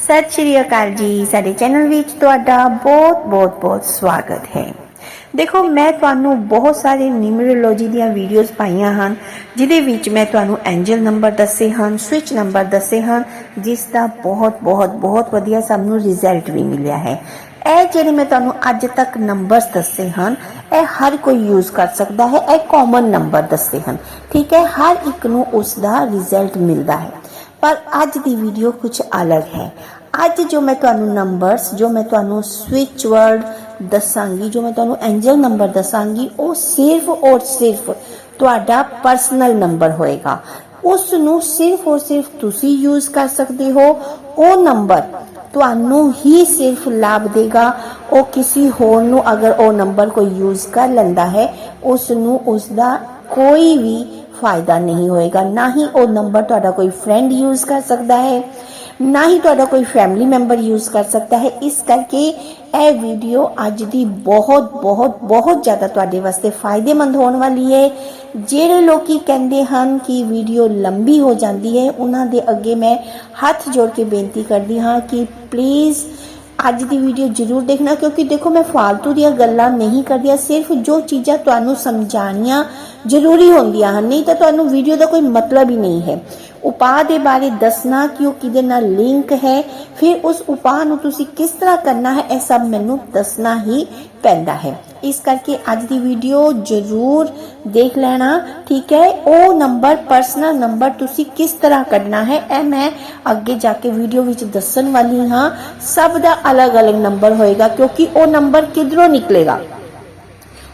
ਸਤਿ ਸ਼੍ਰੀ ਅਕਾਲ ਜੀ। ਸਾਡੇ ਚੈਨਲ ਵਿੱਚ ਤੁਹਾਡਾ ਬਹੁਤ ਬਹੁਤ ਬਹੁਤ ਸਵਾਗਤ ਹੈ। ਦੇਖੋ, ਮੈਂ ਤੁਹਾਨੂੰ ਬਹੁਤ ਸਾਰੇ ਨਿਊਮਰੋਲੋਜੀ ਦੀਆਂ ਵੀਡੀਓਜ਼ ਪਾਈਆਂ ਹਨ ਜਿਦੇ ਵਿੱਚ ਮੈਂ ਤੁਹਾਨੂੰ ਐਂਜਲ ਨੰਬਰ ਦੱਸੇ ਹਨ, ਸਵਿਚ ਨੰਬਰ ਦੱਸੇ ਹਨ, ਜਿਸ ਦਾ ਬਹੁਤ ਬਹੁਤ ਬਹੁਤ ਵਧੀਆ ਸਾਨੂੰ ਰਿਜ਼ਲਟ ਵੀ ਮਿਲਿਆ ਹੈ। ਇਹ ਜਿਹੜੇ ਮੈਂ ਤੁਹਾਨੂੰ ਅੱਜ ਤੱਕ ਨੰਬਰਸ ਦੱਸੇ ਹਨ, ਇਹ ਹਰ ਕੋਈ ਯੂਜ਼ ਕਰ ਸਕਦਾ ਹੈ। ਇਹ ਕਾਮਨ ਨੰਬਰ ਦੱਸੇ ਹਨ। ਠੀਕ ਹੈ, ਹਰ ਇੱਕ ਨੂੰ ਉਸ ਦਾ ਰਿਜ਼ਲਟ ਮਿਲਦਾ ਹੈ। ਪਰ ਅੱਜ ਦੀ ਵੀਡੀਓ ਕੁਝ ਅਲੱਗ ਹੈ। ਅੱਜ ਜੋ ਮੈਂ ਤੁਹਾਨੂੰ ਨੰਬਰਸ ਜੋ ਮੈਂ ਤੁਹਾਨੂੰ ਸਵਿਚ ਵਰਡ ਦੱਸਾਂਗੀ, ਜੋ ਮੈਂ ਤੁਹਾਨੂੰ ਐਂਜਲ ਨੰਬਰ ਦੱਸਾਂਗੀ, ਉਹ ਸਿਰਫ ਔਰ ਸਿਰਫ ਤੁਹਾਡਾ ਪਰਸਨਲ ਨੰਬਰ ਹੋਏਗਾ। ਉਸ ਨੂੰ ਸਿਰਫ ਔਰ ਸਿਰਫ ਤੁਸੀਂ ਯੂਜ਼ ਕਰ ਸਕਦੇ ਹੋ। ਉਹ ਨੰਬਰ ਤੁਹਾਨੂੰ ਹੀ ਸਿਰਫ ਲਾਭ ਦੇਗਾ। ਉਹ ਕਿਸੇ ਹੋਰ ਨੂੰ ਅਗਰ ਉਹ ਨੰਬਰ ਕੋਈ ਯੂਜ਼ ਕਰ ਲੈਂਦਾ ਹੈ ਉਸ ਨੂੰ ਉਸ ਦਾ ਕੋਈ ਵੀ ਫਾਇਦਾ ਨਹੀਂ ਹੋਏਗਾ। ਨਾ ਹੀ ਉਹ ਨੰਬਰ ਤੁਹਾਡਾ ਕੋਈ ਫਰੈਂਡ ਯੂਜ਼ ਕਰ ਸਕਦਾ ਹੈ, ਨਾ ਹੀ ਤੁਹਾਡਾ ਕੋਈ ਫੈਮਿਲੀ ਮੈਂਬਰ ਯੂਜ਼ ਕਰ ਸਕਦਾ ਹੈ। ਇਸ ਕਰਕੇ ਇਹ ਵੀਡੀਓ ਅੱਜ ਦੀ ਬਹੁਤ ਬਹੁਤ ਬਹੁਤ ਜ਼ਿਆਦਾ ਤੁਹਾਡੇ ਵਾਸਤੇ ਫਾਇਦੇਮੰਦ ਹੋਣ ਵਾਲੀ ਹੈ। ਜਿਹੜੇ ਲੋਕੀ ਕਹਿੰਦੇ ਹਨ ਕਿ ਵੀਡੀਓ ਲੰਬੀ ਹੋ ਜਾਂਦੀ ਹੈ, ਉਹਨਾਂ ਦੇ ਅੱਗੇ ਮੈਂ ਹੱਥ ਜੋੜ ਕੇ ਬੇਨਤੀ ਕਰਦੀ ਹਾਂ ਕਿ ਪਲੀਜ਼ ਅੱਜ ਦੀ ਵੀਡੀਓ ਜ਼ਰੂਰ ਦੇਖਣਾ, ਕਿਉਂਕਿ ਦੇਖੋ ਮੈਂ ਫालतू ਦੀਆਂ ਗੱਲਾਂ ਨਹੀਂ ਕਰਦੀ ਸਿਰਫ ਜੋ ਚੀਜ਼ਾਂ ਤੁਹਾਨੂੰ ਸਮਝਾਣੀਆਂ ਜ਼ਰੂਰੀ ਹੁੰਦੀਆਂ ਹਨ। ਨਹੀਂ ਤਾਂ ਤੁਹਾਨੂੰ ਵੀਡੀਓ ਦਾ ਕੋਈ ਮਤਲਬ ਹੀ ਨਹੀਂ ਹੈ। ਉਪਾਅ ਦੇ ਬਾਰੇ ਦੱਸਣਾ ਕਿ ਉਹ ਕਿਹਦੇ ਨਾਲ ਲਿੰਕ ਹੈ, ਫਿਰ ਉਸ ਉਪਾਅ ਨੂੰ ਤੁਸੀਂ ਕਿਸ ਤਰ੍ਹਾਂ ਕਰਨਾ ਹੈ, ਇਹ ਸਭ ਮੈਨੂੰ ਦੱਸਣਾ ਹੀ ਪੈਂਦਾ ਹੈ। ਇਸ ਕਰਕੇ ਅੱਜ ਦੀ ਵੀਡੀਓ ਜ਼ਰੂਰ ਦੇਖ ਲੈਣਾ, ਠੀਕ ਹੈ? ਉਹ ਨੰਬਰ ਪਰਸਨਲ ਨੰਬਰ ਤੁਸੀਂ ਕਿਸ ਤਰ੍ਹਾਂ ਕੱਢਣਾ ਹੈ, ਇਹ ਮੈਂ ਅੱਗੇ ਜਾ ਕੇ ਵੀਡੀਓ ਵਿੱਚ ਦੱਸਣ ਵਾਲੀ ਹਾਂ। ਸਭ ਦਾ ਅਲੱਗ-ਅਲੱਗ ਨੰਬਰ ਹੋਏਗਾ, ਕਿਉਂਕਿ ਉਹ ਨੰਬਰ ਕਿਧਰੋਂ ਨਿਕਲੇਗਾ?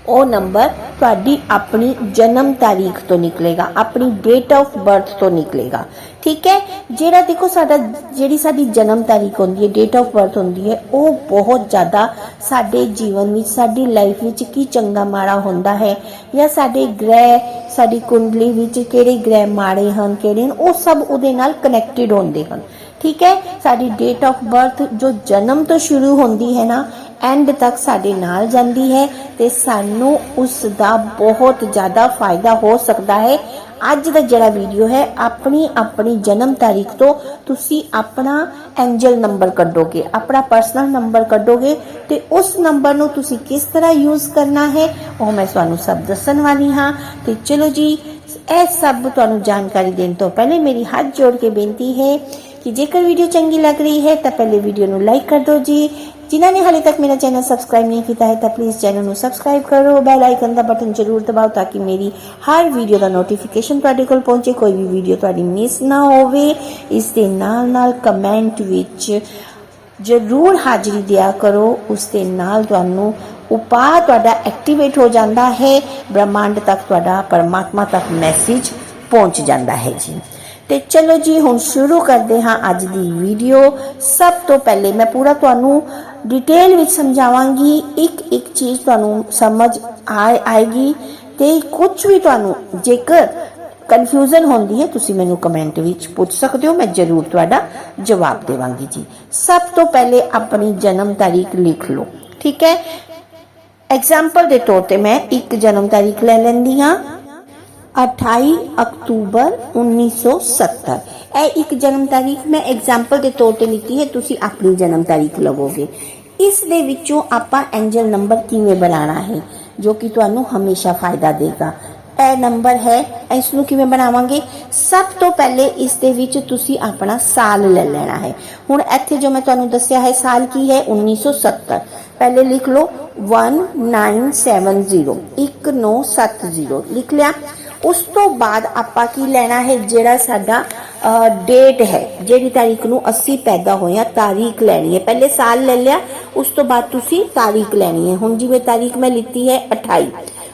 ਉਹ ਨੰਬਰ ਤੁਹਾਡੀ ਆਪਣੀ ਜਨਮ ਤਾਰੀਖ ਤੋਂ ਨਿਕਲੇਗਾ, ਆਪਣੀ ਡੇਟ ਆਫ ਬਰਥ ਤੋਂ ਨਿਕਲੇਗਾ। ਠੀਕ ਹੈ? ਜਿਹੜਾ ਦੇਖੋ ਸਾਡਾ, ਜਿਹੜੀ ਸਾਡੀ ਜਨਮ ਤਾਰੀਖ ਹੁੰਦੀ ਹੈ ਡੇਟ ਆਫ ਬਰਥ ਹੁੰਦੀ ਹੈ, ਉਹ ਬਹੁਤ ਜ਼ਿਆਦਾ ਸਾਡੇ ਜੀਵਨ ਵਿੱਚ, ਸਾਡੀ ਲਾਈਫ ਵਿੱਚ ਕੀ ਚੰਗਾ ਮਾੜਾ ਹੁੰਦਾ ਹੈ? ਜਾਂ ਸਾਡੇ ਗ੍ਰਹਿ, ਸਾਡੀ ਕੁੰਡਲੀ ਵਿੱਚ ਕਿਹੜੇ ਗ੍ਰਹਿ ਮਾੜੇ ਹਨ, ਕਿਹੜੇ ਹਨ, ਉਹ ਸਭ ਉਹਦੇ ਨਾਲ ਕਨੈਕਟਡ ਹੁੰਦੇ ਹਨ। ਠੀਕ ਹੈ? ਸਾਡੀ ਡੇਟ ਆਫ ਬਰਥ ਜੋ ਜਨਮ ਤੋਂ ਸ਼ੁਰੂ ਹੁੰਦੀ ਹੈ ਨਾ ਐਂਡ ਤੱਕ ਸਾਡੇ ਨਾਲ ਜਾਂਦੀ ਹੈ ਤੇ ਸਾਨੂੰ ਉਸ ਦਾ ਬਹੁਤ ਜ਼ਿਆਦਾ ਫਾਇਦਾ ਹੋ ਸਕਦਾ ਹੈ। ਅੱਜ ਦਾ ਜਿਹੜਾ ਵੀਡੀਓ ਹੈ, ਆਪਣੀ ਆਪਣੀ ਜਨਮ ਤਾਰੀਖ ਤੋਂ ਤੁਸੀਂ ਆਪਣਾ ਐਂਜਲ ਨੰਬਰ ਕੱਢੋਗੇ, ਆਪਣਾ ਪਰਸਨਲ ਨੰਬਰ ਕੱਢੋਗੇ ਤੇ ਉਸ ਨੰਬਰ ਨੂੰ ਤੁਸੀਂ ਕਿਸ ਤਰ੍ਹਾਂ ਯੂਜ਼ ਕਰਨਾ ਹੈ, ਉਹ ਮੈਂ ਤੁਹਾਨੂੰ ਸਭ ਦੱਸਣ ਵਾਲੀ ਹਾਂ। ਤੇ ਚਲੋ ਜੀ, ਇਹ ਸਭ ਤੁਹਾਨੂੰ ਜਾਣਕਾਰੀ ਦੇਣ ਤੋਂ ਪਹਿਲੇ ਮੇਰੀ ਹੱਥ ਜੋੜ ਕੇ ਬੇਨਤੀ ਹੈ ਕਿ ਜੇਕਰ ਵੀਡੀਓ ਚੰਗੀ ਲੱਗ ਰਹੀ ਹੈ, ਤਾਂ ਪਹਿਲੇ ਵੀਡੀਓ ਨੂੰ ਲਾਈਕ ਕਰ ਦਿਓ ਜੀ। ਜਿਨ੍ਹਾਂ ਨੇ ਹਾਲੇ ਤੱਕ ਮੇਰਾ ਚੈਨਲ ਸਬਸਕ੍ਰਾਈਬ ਨਹੀਂ ਕੀਤਾ ਹੈ ਤਾਂ ਪਲੀਜ਼ ਚੈਨਲ ਨੂੰ ਸਬਸਕ੍ਰਾਈਬ ਕਰੋ। ਬੈਲ ਆਈਕਨ ਦਾ ਬਟਨ ਜ਼ਰੂਰ ਦਬਾਓ ਤਾਂ ਕਿ ਮੇਰੀ ਹਰ ਵੀਡੀਓ ਦਾ ਨੋਟੀਫਿਕੇਸ਼ਨ ਤੁਹਾਡੇ ਕੋਲ ਪਹੁੰਚੇ। ਕੋਈ ਵੀ ਵੀਡੀਓ ਤੁਹਾਡੀ ਮਿਸ ਨਾ ਹੋਵੇ, ਇਸ ਦੇ ਨਾਲ ਨਾਲ ਕਮੈਂਟ ਵਿੱਚ ਜ਼ਰੂਰ ਹਾਜ਼ਰੀ ਦਿਆ ਕਰੋ। ਉਸ ਦੇ ਨਾਲ ਤੁਹਾਨੂੰ ਉਪਾਅ ਤੁਹਾਡਾ ਐਕਟੀਵੇਟ ਹੋ ਜਾਂਦਾ ਹੈ। ਬ੍ਰਹਮੰਡ ਤੱਕ ਤੁਹਾਡਾ ਪਰਮਾਤਮਾ ਤੱਕ ਮੈਸੇਜ ਪਹੁੰਚ ਜਾਂਦਾ ਹੈ ਜੀ। ਤੇ ਚਲੋ ਜੀ, ਹੁਣ ਸ਼ੁਰੂ ਕਰਦੇ ਹਾਂ ਅੱਜ ਦੀ ਵੀਡੀਓ ਸਭ ਤੋਂ ਪਹਿਲੇ ਮੈਂ ਪੂਰਾ ਤੁਹਾਨੂੰ ਡਿਟੇਲ ਵਿੱਚ ਸਮਝਾਵਾਂਗੀ, ਇੱਕ ਇੱਕ ਚੀਜ਼ ਤੁਹਾਨੂੰ ਸਮਝ ਆਏ, ਆਏਗੀ ਤੇ ਕੁਝ ਵੀ ਤੁਹਾਨੂੰ ਜੇਕਰ ਕਨਫਿਊਜ਼ਨ ਹੁੰਦੀ ਹੈ, ਤੁਸੀਂ ਮੈਨੂੰ ਕਮੈਂਟ ਵਿੱਚ ਪੁੱਛ ਸਕਦੇ ਹੋ, ਮੈਂ ਜ਼ਰੂਰ ਤੁਹਾਡਾ ਜਵਾਬ ਦੇਵਾਂਗੀ ਜੀ। ਸਭ ਤੋਂ ਪਹਿਲੇ ਆਪਣੀ ਜਨਮ ਤਾਰੀਖ ਲਿਖ ਲਓ, ਠੀਕ ਹੈ? ਐਗਜ਼ਾਮਪਲ ਦੇ ਤੌਰ ਤੇ ਮੈਂ ਇੱਕ ਜਨਮ ਤਾਰੀਖ ਲੈ ਲੈਂਦੀ ਹਾਂ। 28 ਅਕਤੂਬਰ 1970 ਇਹ ਇੱਕ ਜਨਮ ਤਾਰੀਖ, ਮੈਂ ਐਗਜ਼ਾਮਪਲ ਦੇ ਤੌਰ ਤੇ ਲਿਖੀ ਹੈ, ਤੁਸੀਂ ਆਪਣੀ ਜਨਮ ਤਾਰੀਖ ਲਵੋਗੇ। ਇਸ ਦੇ ਵਿੱਚੋਂ ਆਪਾਂ ਐਂਜਲ ਨੰਬਰ ਕਿਵੇਂ ਬਣਾਉਣਾ ਹੈ, ਜੋ ਕਿ ਤੁਹਾਨੂੰ ਹਮੇਸ਼ਾ ਫਾਇਦਾ ਦੇਗਾ। ਇਹ ਨੰਬਰ ਹੈ, ਇਸ ਨੂੰ ਕਿਵੇਂ ਬਣਾਵਾਂਗੇ? ਸਭ ਤੋਂ ਪਹਿਲੇ ਇਸ ਦੇ ਵਿੱਚ ਤੁਸੀਂ ਆਪਣਾ ਸਾਲ ਲੈ ਲੈਣਾ ਹੈ। ਹੁਣ ਇੱਥੇ ਜੋ ਮੈਂ ਤੁਹਾਨੂੰ ਦੱਸਿਆ ਹੈ, ਸਾਲ ਕੀ ਹੈ? 1970 ਪਹਿਲੇ ਲਿਖ ਲਓ 1970 1970 ਲਿਖ ਲਿਆ ਉਸ ਤੋਂ ਬਾਅਦ ਆਪਾਂ ਕੀ ਲੈਣਾ ਹੈ, ਜਿਹੜਾ ਸਾਡਾ ਡੇਟ ਹੈ, ਜਿਹੜੀ ਤਾਰੀਖ ਨੂੰ ਅਸੀਂ ਪੈਦਾ ਹੋਏ ਆ ਤਾਰੀਖ ਲੈਣੀ ਹੈ। ਪਹਿਲੇ ਸਾਲ ਲੈ ਲਿਆ, ਉਸ ਤੋਂ ਬਾਅਦ ਤੁਸੀਂ ਤਾਰੀਖ ਲੈਣੀ ਹੈ। ਹੁਣ ਜਿਵੇਂ ਤਾਰੀਖ ਮੈਂ ਲਿੱਤੀ ਹੈ 28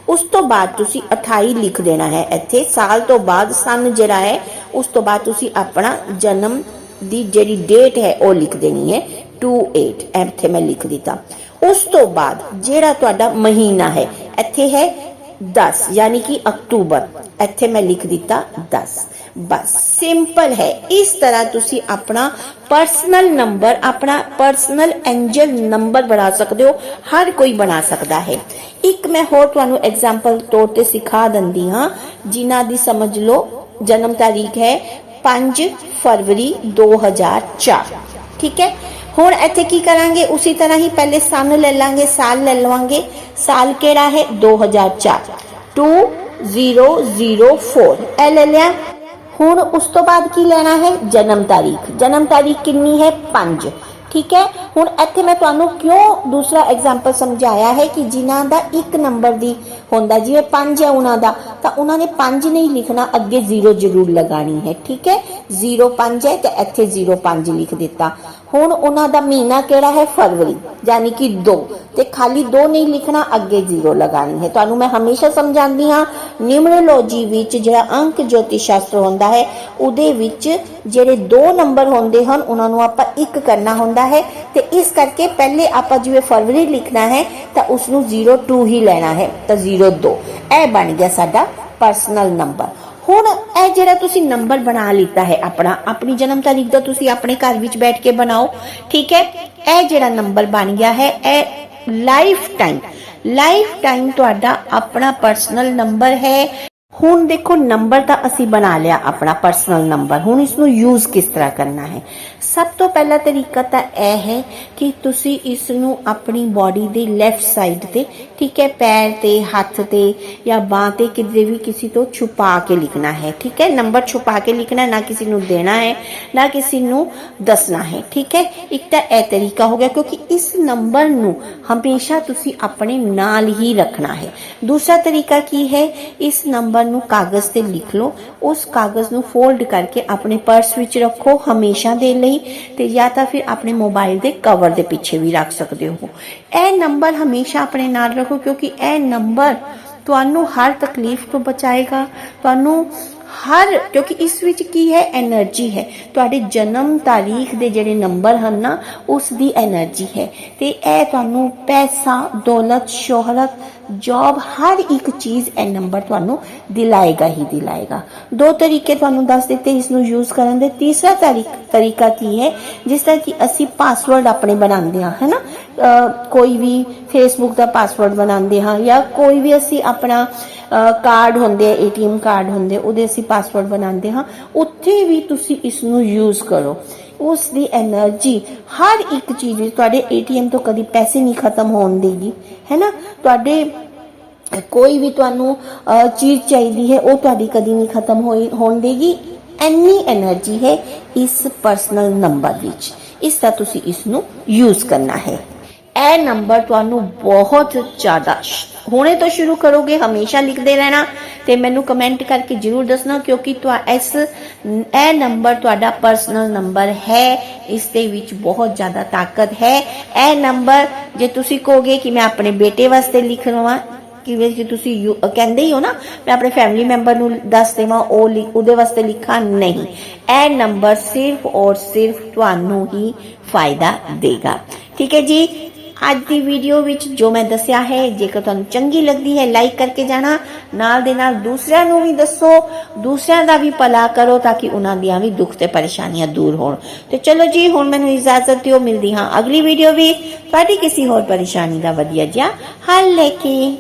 ਉਸ ਤੋਂ ਬਾਅਦ ਤੁਸੀਂ 28 ਲਿਖ ਦੇਣਾ ਹੈ ਇੱਥੇ। ਸਾਲ ਤੋਂ ਬਾਅਦ ਸਨ ਜਿਹੜਾ ਹੈ, ਉਸ ਤੋਂ ਬਾਅਦ ਤੁਸੀਂ ਆਪਣਾ ਜਨਮ ਦੀ ਜਿਹੜੀ ਡੇਟ ਹੈ, ਉਹ ਲਿਖ ਦੇਣੀ ਹੈ। 28 ਇੱਥੇ ਮੈਂ ਲਿਖ ਦਿੱਤਾ। ਉਸ ਤੋਂ ਬਾਅਦ ਜਿਹੜਾ ਤੁਹਾਡਾ ਮਹੀਨਾ ਹੈ, ਇੱਥੇ ਹੈ 10 ਯਾਨੀ ਕਿ ਅਕਤੂਬਰ ਇੱਥੇ ਮੈਂ ਲਿਖ ਦਿੱਤਾ 10 ਬਸ ਸਿੰਪਲ ਹੈ ਇਸ ਤਰ੍ਹਾਂ ਤੁਸੀਂ ਆਪਣਾ ਪਰਸਨਲ ਨੰਬਰ ਆਪਣਾ ਪਰਸਨਲ ਐਂਜਲ ਨੰਬਰ ਬਣਾ ਸਕਦੇ ਹੋ ਹਰ ਕੋਈ ਬਣਾ ਸਕਦਾ ਹੈ ਇੱਕ ਮੈਂ ਹੋਰ ਤੁਹਾਨੂੰ ਐਗਜ਼ਾਮਪਲ ਤੌਰ ਤੇ ਸਿਖਾ ਦਿੰਦੀ ਹਾਂ ਜਿਨ੍ਹਾਂ ਦੀ ਸਮਝ ਲਓ ਜਨਮ ਤਾਰੀਖ ਹੈ 5 ਫਰਵਰੀ 2004 ਠੀਕ ਹੈ ਹੁਣ ਇੱਥੇ ਕੀ ਕਰਾਂਗੇ ਉਸੇ ਤਰ੍ਹਾਂ ਹੀ ਪਹਿਲੇ ਸਨ ਲੈ ਲਾਂਗੇ ਸਾਲ ਲੈ ਲਵਾਂਗੇ ਸਾਲ ਕਿਹੜਾ ਹੈ 2004 2004 ਇਹ ਲੈ ਲਿਆ ਹੁਣ ਉਸ ਤੋਂ ਬਾਅਦ ਕੀ ਲੈਣਾ ਹੈ ਜਨਮ ਤਾਰੀਖ ਜਨਮ ਤਾਰੀਖ ਕਿੰਨੀ ਹੈ 5 ਠੀਕ ਹੈ ਹੁਣ ਇੱਥੇ ਮੈਂ ਤੁਹਾਨੂੰ ਕਿਉਂ ਦੂਸਰਾ ਐਗਜ਼ਾਮਪਲ ਸਮਝਾਇਆ ਹੈ ਕਿ ਜਿਨ੍ਹਾਂ ਦਾ ਇੱਕ ਨੰਬਰ ਦੀ ਹੁੰਦਾ, ਜਿਵੇਂ 5 ਹੈ ਉਹਨਾਂ ਦਾ, ਤਾਂ ਉਹਨਾਂ ਨੇ 5 ਨਹੀਂ ਲਿਖਣਾ, ਅੱਗੇ 0 ਜ਼ਰੂਰ ਲਗਾਣੀ ਹੈ, ਠੀਕ ਹੈ? 0 5 ਹੈ, ਤੇ ਇੱਥੇ 0 5 ਲਿਖ ਦਿੱਤਾ। ਹੁਣ ਉਹਨਾਂ ਦਾ ਮਹੀਨਾ ਕਿਹੜਾ ਹੈ? ਫਰਵਰੀ, ਯਾਨੀ ਕਿ 2 ਤੇ ਖਾਲੀ 2 ਨਹੀਂ ਲਿਖਣਾ, ਅੱਗੇ 0 ਲਗਾਣੀ ਹੈ। ਤੁਹਾਨੂੰ ਮੈਂ ਹਮੇਸ਼ਾ ਸਮਝਾਉਂਦੀ ਹਾਂ ਨਿਊਮਰੋਲੋਜੀ ਵਿੱਚ ਜਿਹੜਾ ਅੰਕ ਜੋਤਿਸ਼ ਸ਼ਾਸਤਰ ਹੁੰਦਾ ਹੈ, ਉਹਦੇ ਵਿੱਚ ਜਿਹੜੇ ਦੋ ਨੰਬਰ ਹੁੰਦੇ ਹਨ, ਉਹਨਾਂ ਨੂੰ ਆਪਾਂ ਇੱਕ ਕਰਨਾ ਹੁੰਦਾ ਹੈ, ਤੇ ਇਸ ਕਰਕੇ ਪਹਿਲੇ ਆਪਾਂ ਜਿਵੇਂ ਫਰਵਰੀ ਲਿਖਣਾ ਹੈ, ਤਾਂ ਉਸ ਨੂੰ 02 ਹੀ ਲੈਣਾ ਹੈ, ਤਾਂ 02 ਇਹ ਬਣ ਗਿਆ ਸਾਡਾ ਪਰਸਨਲ ਨੰਬਰ ਹੁਣ ਇਹ ਜਿਹੜਾ ਤੁਸੀਂ ਨੰਬਰ ਬਣਾ ਲਿੱਤਾ ਹੈ ਆਪਣਾ, ਆਪਣੀ ਜਨਮ ਤਾਰੀਖ ਦਾ ਤੁਸੀਂ ਆਪਣੇ ਘਰ ਵਿੱਚ ਬੈਠ ਕੇ ਬਣਾਓ, ਠੀਕ ਹੈ? ਇਹ ਜਿਹੜਾ ਨੰਬਰ ਬਣ ਗਿਆ ਹੈ, ਇਹ ਲਾਈਫ ਟਾਈਮ ਲਾਈਫ ਟਾਈਮ ਤੁਹਾਡਾ ਆਪਣਾ ਪਰਸਨਲ ਨੰਬਰ ਹੈ। ਹੁਣ ਦੇਖੋ ਨੰਬਰ ਤਾਂ ਅਸੀਂ ਬਣਾ ਲਿਆ ਆਪਣਾ ਪਰਸਨਲ ਨੰਬਰ ਹੁਣ ਇਸ ਨੂੰ ਯੂਜ਼ ਕਿਸ ਤਰ੍ਹਾਂ ਕਰਨਾ ਹੈ? ਸਭ ਤੋਂ ਪਹਿਲਾ ਤਰੀਕਾ ਤਾਂ ਇਹ ਹੈ ਕਿ ਤੁਸੀਂ ਇਸ ਨੂੰ ਆਪਣੀ ਬਾਡੀ ਦੇ ਲੈਫਟ ਸਾਈਡ ਤੇ, ਠੀਕ ਹੈ, ਪੈਰ ਤੇ, ਹੱਥ ਤੇ ਜਾਂ ਬਾਹ ਤੇ ਕਿਤੇ ਵੀ ਕਿਸੇ ਤੋਂ ਛੁਪਾ ਕੇ ਲਿਖਣਾ ਹੈ, ਠੀਕ ਹੈ? ਨੰਬਰ ਛੁਪਾ ਕੇ ਲਿਖਣਾ, ਨਾ ਕਿਸੇ ਨੂੰ ਦੇਣਾ ਹੈ, ਨਾ ਕਿਸੇ ਨੂੰ ਦੱਸਣਾ ਹੈ, ਠੀਕ ਹੈ? ਇੱਕ ਤਾਂ ਇਹ ਤਰੀਕਾ ਹੋ ਗਿਆ ਕਿਉਂਕਿ ਇਸ ਨੰਬਰ ਨੂੰ ਹਮੇਸ਼ਾ ਤੁਸੀਂ ਆਪਣੇ ਨਾਲ ਹੀ ਰੱਖਣਾ ਹੈ। ਦੂਸਰਾ ਤਰੀਕਾ ਕੀ ਹੈ? ਇਸ ਨੰਬਰ ਨੂੰ ਕਾਗਜ਼ ਤੇ ਲਿਖ ਲਓ। ਉਸ ਕਾਗਜ਼ ਨੂੰ ਫੋਲਡ ਕਰਕੇ ਆਪਣੇ ਪਰਸ ਵਿੱਚ ਰੱਖੋ ਹਮੇਸ਼ਾ ਦੇ ਲਈ ਤੇ ਜਾਂ ਤਾਂ ਫਿਰ ਆਪਣੇ ਮੋਬਾਈਲ ਦੇ ਕਵਰ ਦੇ ਪਿੱਛੇ ਵੀ ਰੱਖ ਸਕਦੇ ਹੋ। ਇਹ ਨੰਬਰ ਹਮੇਸ਼ਾ ਆਪਣੇ ਨਾਲ ਰੱਖੋ ਕਿਉਂਕਿ ਇਹ ਨੰਬਰ ਤੁਹਾਨੂੰ ਹਰ ਤਕਲੀਫ ਤੋਂ ਬਚਾਏਗਾ। ਤੁਹਾਨੂੰ ਹਰ, ਕਿਉਂਕਿ ਇਸ ਵਿੱਚ ਕੀ ਹੈ? એનર્ਜੀ ਹੈ। ਤੁਹਾਡੇ ਜਨਮ ਤਾਰੀਖ ਦੇ ਜਿਹੜੇ ਨੰਬਰ ਹਨ ਨਾ, ਉਸ ਦੀ એનર્ਜੀ ਹੈ। ਤੇ ਇਹ ਤੁਹਾਨੂੰ ਪੈਸਾ, ਦੌਲਤ, ਸ਼ੋਹਰਤ ਜੌਬ ਹਰ ਇੱਕ ਚੀਜ਼ ਇਹ ਨੰਬਰ ਤੁਹਾਨੂੰ ਦਿਲਾਏਗਾ ਹੀ ਦਿਲਾਏਗਾ। ਦੋ ਤਰੀਕੇ ਤੁਹਾਨੂੰ ਦੱਸ ਦਿੱਤੇ ਇਸ ਨੂੰ ਯੂਜ਼ ਕਰਨ ਦੇ। ਤੀਸਰਾ ਤਰੀਕਾ ਕੀ ਹੈ? ਜਿਸ ਤਰ੍ਹਾਂ ਕਿ ਅਸੀਂ ਪਾਸਵਰਡ ਆਪਣੇ ਬਣਾਉਂਦੇ ਹਾਂ, ਹੈਨਾ? ਕੋਈ ਵੀ ਫੇਸਬੁੱਕ ਦਾ ਪਾਸਵਰਡ ਬਣਾਉਂਦੇ ਹਾਂ ਜਾਂ ਕੋਈ ਵੀ ਅਸੀਂ ਆਪਣਾ ਕਾਰਡ ਹੁੰਦੇ ਆ ਏਟੀਐਮ ਕਾਰਡ ਹੁੰਦੇ ਉਹਦੇ ਅਸੀਂ ਪਾਸਵਰਡ ਬਣਾਉਂਦੇ ਹਾਂ। ਉੱਥੇ ਵੀ ਤੁਸੀਂ ਇਸ ਨੂੰ ਯੂਜ਼ ਕਰੋ। ਉਸ ਦੀ એનર્ਜੀ ਹਰ ਇੱਕ ਚੀਜ਼ ਵਿੱਚ ਤੁਹਾਡੇ ਏਟੀਐਮ ਤੋਂ ਕਦੀ ਪੈਸੇ ਨਹੀਂ ਖਤਮ ਹੋਣ ਦੇਗੀ, ਹੈ ਨਾ? ਤੁਹਾਡੇ ਕੋਈ ਵੀ ਤੁਹਾਨੂੰ ਚੀਜ਼ ਚਾਹੀਦੀ ਹੈ, ਉਹ ਤੁਹਾਡੀ ਕਦੀ ਨਹੀਂ ਖਤਮ ਹੋਈ, ਹੋਣ ਦੇਗੀ। ਐਨੀ એનર્ਜੀ ਹੈ ਇਸ ਪਰਸਨਲ ਨੰਬਰ ਵਿੱਚ। ਇਸ ਦਾ ਤੁਸੀਂ ਇਸ ਨੂੰ ਯੂਜ਼ ਕਰਨਾ ਹੈ। ਇਹ ਨੰਬਰ ਤੁਹਾਨੂੰ ਬਹੁਤ ਜ਼ਿਆਦਾ ਹੁਣੇ ਤੋਂ ਸ਼ੁਰੂ ਕਰੋਗੇ, ਹਮੇਸ਼ਾ ਲਿਖਦੇ ਰਹਿਣਾ ਤੇ ਮੈਨੂੰ ਕਮੈਂਟ ਕਰਕੇ ਜਰੂਰ ਦੱਸਣਾ ਕਿਉਂਕਿ ਤੁਹਾ, ਇਸ, ਇਹ ਨੰਬਰ ਤੁਹਾਡਾ ਪਰਸਨਲ ਨੰਬਰ ਹੈ, ਇਸ ਦੇ ਵਿੱਚ ਬਹੁਤ ਜ਼ਿਆਦਾ ਤਾਕਤ ਹੈ। ਇਹ ਨੰਬਰ ਜੇ ਤੁਸੀਂ ਕਹੋਗੇ ਕਿ ਮੈਂ ਆਪਣੇ ਬੇਟੇ ਵਾਸਤੇ ਲਿਖ ਲਵਾਂ, ਕਿਵੇਂ ਕਿ ਤੁਸੀਂ ਕਹਿੰਦੇ ਹੀ ਹੋ ਨਾ, ਮੈਂ ਆਪਣੇ ਫੈਮਿਲੀ ਮੈਂਬਰ ਨੂੰ ਦੱਸ ਦੇਵਾਂ, ਉਹ ਉਹਦੇ ਵਾਸਤੇ ਲਿਖਾਂ ਨਹੀਂ। ਇਹ ਨੰਬਰ ਸਿਰਫ ਔਰ ਸਿਰਫ ਤੁਹਾਨੂੰ ਹੀ ਫਾਇਦਾ ਦੇਗਾ। ਠੀਕ ਹੈ ਜੀ? ਅੱਜ ਦੀ ਵੀਡੀਓ ਵਿੱਚ ਜੋ ਮੈਂ ਦੱਸਿਆ ਹੈ, ਜੇਕਰ ਤੁਹਾਨੂੰ ਚੰਗੀ ਲੱਗਦੀ ਹੈ ਲਾਈਕ ਕਰਕੇ ਜਾਣਾ, ਨਾਲ ਦੇ ਨਾਲ ਦੂਸਰਿਆਂ ਨੂੰ ਵੀ ਦੱਸੋ, ਦੂਸਰਿਆਂ ਦਾ ਵੀ ਭਲਾ ਕਰੋ ਤਾਂ ਕਿ ਉਹਨਾਂ ਦੀਆਂ ਵੀ ਦੁੱਖ ਤੇ ਪਰੇਸ਼ਾਨੀਆਂ ਦੂਰ ਹੋਣ। ਤੇ ਚਲੋ ਜੀ, ਹੁਣ ਮੈਨੂੰ ਇਜਾਜ਼ਤ ਦਿਓ, ਮਿਲਦੀ ਹਾਂ ਅਗਲੀ ਵੀਡੀਓ ਵੀ। ਤੁਹਾਡੀ ਕਿਸੇ ਹੋਰ ਪਰੇਸ਼ਾਨੀ ਦਾ ਵਧੀਆ ਜਿਹਾ ਹੱਲ ਲੈ ਕੇ।